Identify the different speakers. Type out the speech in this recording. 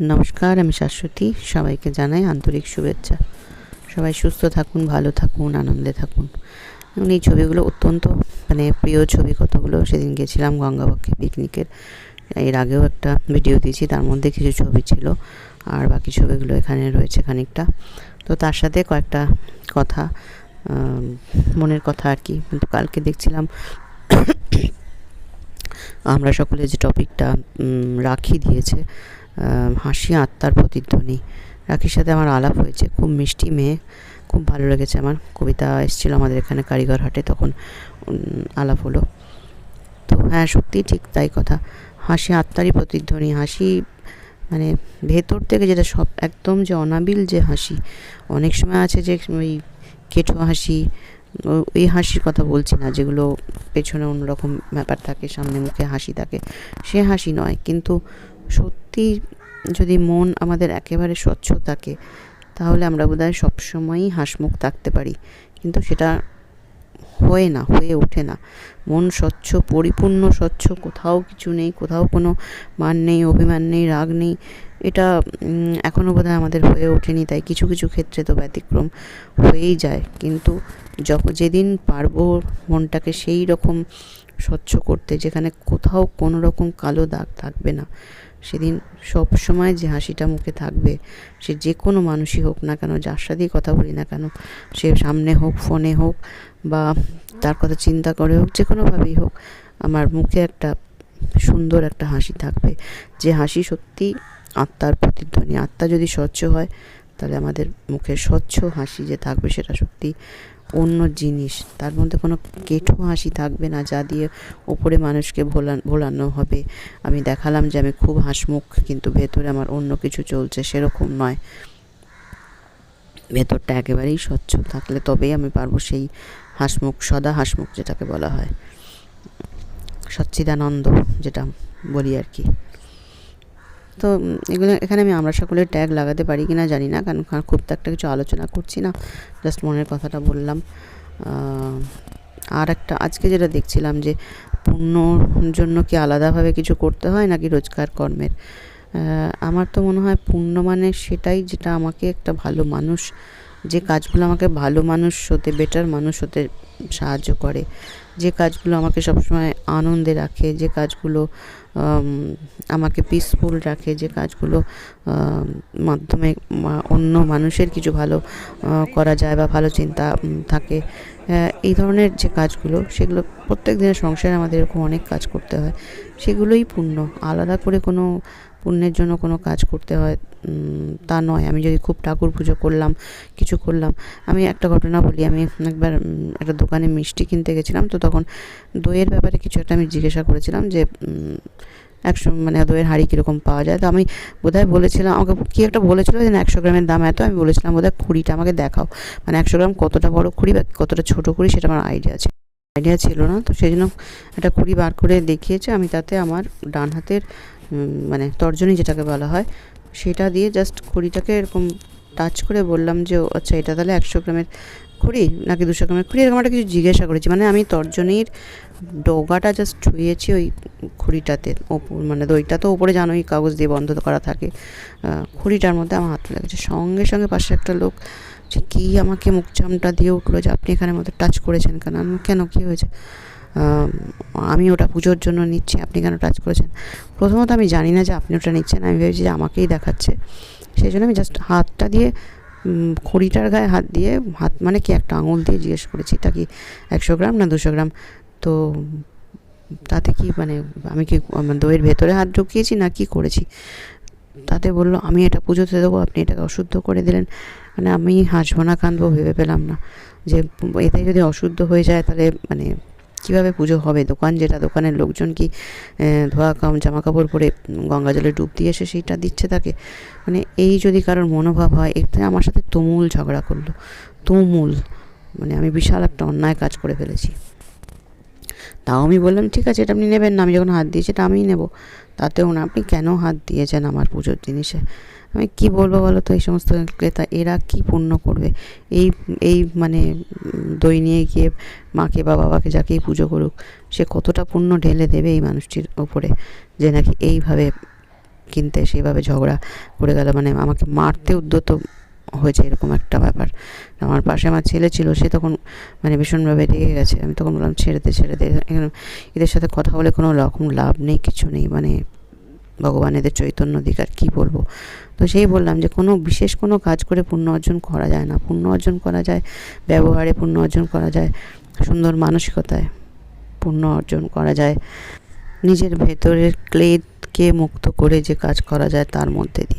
Speaker 1: নমস্কার, আমি শাশ্বতী। সবাইকে জানাই আন্তরিক শুভেচ্ছা। সবাই সুস্থ থাকুন, ভালো থাকুন, আনন্দে থাকুন। এবং এই ছবিগুলো অত্যন্ত মানে প্রিয় ছবি কতগুলো সেদিন গেছিলাম গঙ্গাবক্ষে পিকনিকের এর। আগেও একটা ভিডিও দিয়েছি, তার মধ্যে কিছু ছবি ছিল। আর বাকি ছবিগুলো এখানে রয়েছে খানিকটা। তো তার সাথে কয়েকটা কথা মনের কথা আর কি। কিন্তু কালকে দেখছিলাম, আমরা সকলে যে টপিকটা রাখি দিয়েছে হাসি, আত্মার প্রতিধ্বনি। রাখির সাথে আমার আলাপ হয়েছে। খুব মিষ্টি মেয়ে, খুব ভালো লেগেছে আমার। কবিতা এসেছিল আমাদের এখানে কারিগর হাটে, তখন আলাপ হলো। তো হ্যাঁ সত্যি ঠিক তাই কথা। হাসি, আত্মারই প্রতিধ্বনি। হাসি মানে ভেতর থেকে যেটা সব, একদম যে অনাবিল যে হাসি। অনেক সময় আছে যে ওই কেঠো হাসি ওই হাসির কথা বলছি না, যেগুলো পেছনে অন্যরকম ব্যাপার থাকে, সামনে মুখে হাসি থাকে। সে হাসি নয়। কিন্তু সত্যি যদি মন আমাদের একেবারে স্বচ্ছ থাকে, তাহলে আমরা বোধহয় সবসময়ই হাসমুখ থাকতে পারি। কিন্তু সেটা হয় না, হয়ে ওঠে না। মন স্বচ্ছ, পরিপূর্ণ স্বচ্ছ, কোথাও কিছু নেই, কোথাও কোনো মান নেই, অভিমান নেই, রাগ নেই, এটা এখনও বোধহয় আমাদের হয়ে ওঠেনি, তাই কিছু কিছু ক্ষেত্রে তো ব্যতিক্রম হয়েই যায়। কিন্তু যখন যেদিন পারব মনটাকে সেই রকম স্বচ্ছ করতে, যেখানে কোথাও কোনো রকম কালো দাগ থাকবে না। সেদিন সব সময় যে হাসিটা মুখে থাকবে, সে যে কোনো মানুষই হোক না কেন, যার সাথেই কথা বলি না কেন, সে সামনে হোক, ফোনে হোক, বা তার কথা চিন্তা করে হোক যে কোনোভাবেই হোক, আমার মুখে একটা সুন্দর একটা হাসি থাকবে। যে হাসি সত্যি আত্মার প্রতিধ্বনি। আত্মা যদি স্বচ্ছ হয়, তাহলে আমাদের মুখে স্বচ্ছ হাসি যে থাকবে, সেটা সত্যি অন্য জিনিস। তার মধ্যে কোনো কেঠো হাসি থাকবে না, যা দিয়ে ওপরে মানুষকে ভোলা ভোলানো হবে। আমি দেখালাম যে আমি খুব হাসমুখ, কিন্তু ভেতরে আমার অন্য কিছু চলছে সেরকম নয়। ভেতরটা একেবারেই স্বচ্ছ থাকলে তবেই আমি পারব সেই হাসমুখ, সদা হাসমুখ যেটাকে বলা হয়। সচ্চিদানন্দ যেটা বলি আর কি। তো এগুলো, এখানে আমি আমরা সকলের ট্যাগ লাগাতে পারি কিনা জানি না, কারণ কারণ খুব তো একটা কিছু আলোচনা করছি না। জাস্ট মনের কথাটা বললাম। আর একটা, আজকে যেটা দেখছিলাম যে পুণ্যর জন্য কি আলাদাভাবে কিছু করতে হয় নাকি রোজগার কর্মের? আমার তো মনে হয় পুণ্য মানে সেটাই যেটা আমাকে একটা ভালো মানুষ যে কাজগুলো আমাকে ভালো মানুষ হতে বেটার মানুষ হতে সাহায্য করে, যে কাজগুলো আমাকে সবসময় আনন্দে রাখে, যে কাজগুলো আমাকে পিসফুল রাখে, যে কাজগুলো মাধ্যমে অন্য মানুষের কিছু ভালো করা যায় বা ভালো চিন্তা থাকে এই ধরনের যে কাজগুলো, সেগুলো প্রত্যেক দিনের সংসারে আমাদের এরকম অনেক কাজ করতে হয়। সেগুলোই পুণ্য। আলাদা করে কোনো পুণ্যের জন্য কোনো কাজ করতে হয় তা নয়। আমি যদি খুব ঠাকুর পুজো করলাম, কিছু করলাম, আমি একটা ঘটনা বলি। আমি একবার একটা দোকানে মিষ্টি কিনতে গেছিলাম, তো তখন দইয়ের ব্যাপারে কিছু একটা আমি জিজ্ঞাসা করেছিলাম যে একশো মানে দইয়ের হাঁড়ি কীরকম পাওয়া যায়? তো আমি বোধহয় বলেছিলাম, আমাকে কী একটা বলেছিল যে একশো গ্রামের দাম এত, আমি বলেছিলাম বোধহয় খুঁড়িটা আমাকে দেখাও। মানে একশো গ্রাম কতটা বড় খুঁড়ি বা কতটা ছোটো খুঁড়ি সেটা আমার আইডিয়া আছে আইডিয়া ছিল না, তো সেই জন্য একটা খুঁড়ি বার করে দেখিয়েছে। আমি তাতে আমার ডান হাতের মানে তর্জনী যেটাকে বলা হয় সেটা দিয়ে জাস্ট কুড়িটাকে এরকম টাচ করে বললাম যে আচ্ছা এটা তাহলে একশো গ্রামের কুড়ি নাকি দুশো গ্রামের কুড়ি এরকম একটা কিছু জিজ্ঞাসা করেছি। মানে আমি তর্জনীর ডগাটা জাস্ট ছুঁয়েছি ওই খুঁড়িটাতে। ওপর মানে দইটা তো ওপরে জানোই, কাগজ দিয়ে বন্ধ করা থাকে। খুঁড়িটার মধ্যে আমার হাত লেগেছে সঙ্গে সঙ্গে পাশে একটা লোক যে, কী আমাকে মুখ চামটা দিয়ে উঠল যে, আপনি এখানে মধ্যে টাচ করেছেন কেন? কেন? কী হয়েছে? আম, ওটা পুজোর জন্য নিচ্ছি আপনি কেন টাচ করেছেন? প্রথমত আমি জানি না যে আপনি ওটা নিচ্ছেন আমি ভেবেছি যে আমাকেই দেখাচ্ছে। সেই জন্য আমি জাস্ট হাতটা দিয়ে খড়িটার গায়ে হাত দিয়ে হাত মানে কি একটা আঙুল দিয়ে জিজ্ঞেস করেছি এটা কি একশো গ্রাম না দুশো গ্রাম? তো তাতে কি মানে আমি কি দইয়ের ভেতরে হাত ঢুকিয়েছি না কি করেছি? তাতে বলল আমি এটা পুজোতে দেবো আপনি এটাকে অশুদ্ধ করে দিলেন। মানে আমি হাসবো না কাঁদবো ভেবে পেলাম না। যে এতে যদি অশুদ্ধ হয়ে যায় তাহলে মানে কীভাবে পুজো হবে? দোকান যেটা, দোকানের লোকজন কি ধোয়া কাম জামা কাপড় পরে গঙ্গা জলে ডুব দিয়ে এসে সেইটা দিচ্ছে তাকে? মানে এই যদি কারোর মনোভাব হয় এতে আমার সাথে তুমুল ঝগড়া করল। তুমুল। মানে আমি বিশাল একটা অন্যায় কাজ করে ফেলেছি। তাও আমি বললাম, ঠিক আছে, এটা আপনি নেবেন না। আমি যখন হাত দিয়েছি, এটা আমিই নেব। তাতেও না, আপনি কেন হাত দিয়েছেন আমার পুজোর জিনিসে? আমি, কি বলব বলো তো, এই সমস্ত ক্রেতা, এরা কি পুণ্য করবে? এই এই মানে দই নিয়ে গিয়ে মাকে বা বাবাকে যাকেই পুজো করুক, সে কতটা পুণ্য ঢেলে দেবে এই মানুষটির ওপরে যে নাকি এইভাবে কিনতে, সেইভাবে ঝগড়া করে গেল। মানে আমাকে মারতে উদ্যত হয়েছে এরকম একটা ব্যাপার। আমার পাশে আমার ছেলে ছিল, সে তখন মানে ভীষণভাবে রেগে গেছে। আমি তখন বললাম, ছেড়ে দে ছেড়ে দে। এদের সাথে কথা বলে কোনো রকম লাভ নেই, কিছু নেই। মানে ভগবান এদের চৈতন্য দিক আর কী বলব? তো সেই বললাম যে, কোনো বিশেষ কোনো কাজ করে পুণ্য অর্জন করা যায় না। পুণ্য অর্জন করা যায়, ব্যবহারে পুণ্য অর্জন করা যায়, সুন্দর মানসিকতায় পুণ্য অর্জন করা যায়। নিজের ভেতরের ক্লেদকে মুক্ত করে যে কাজ করা যায়, তার মধ্যে দিয়ে।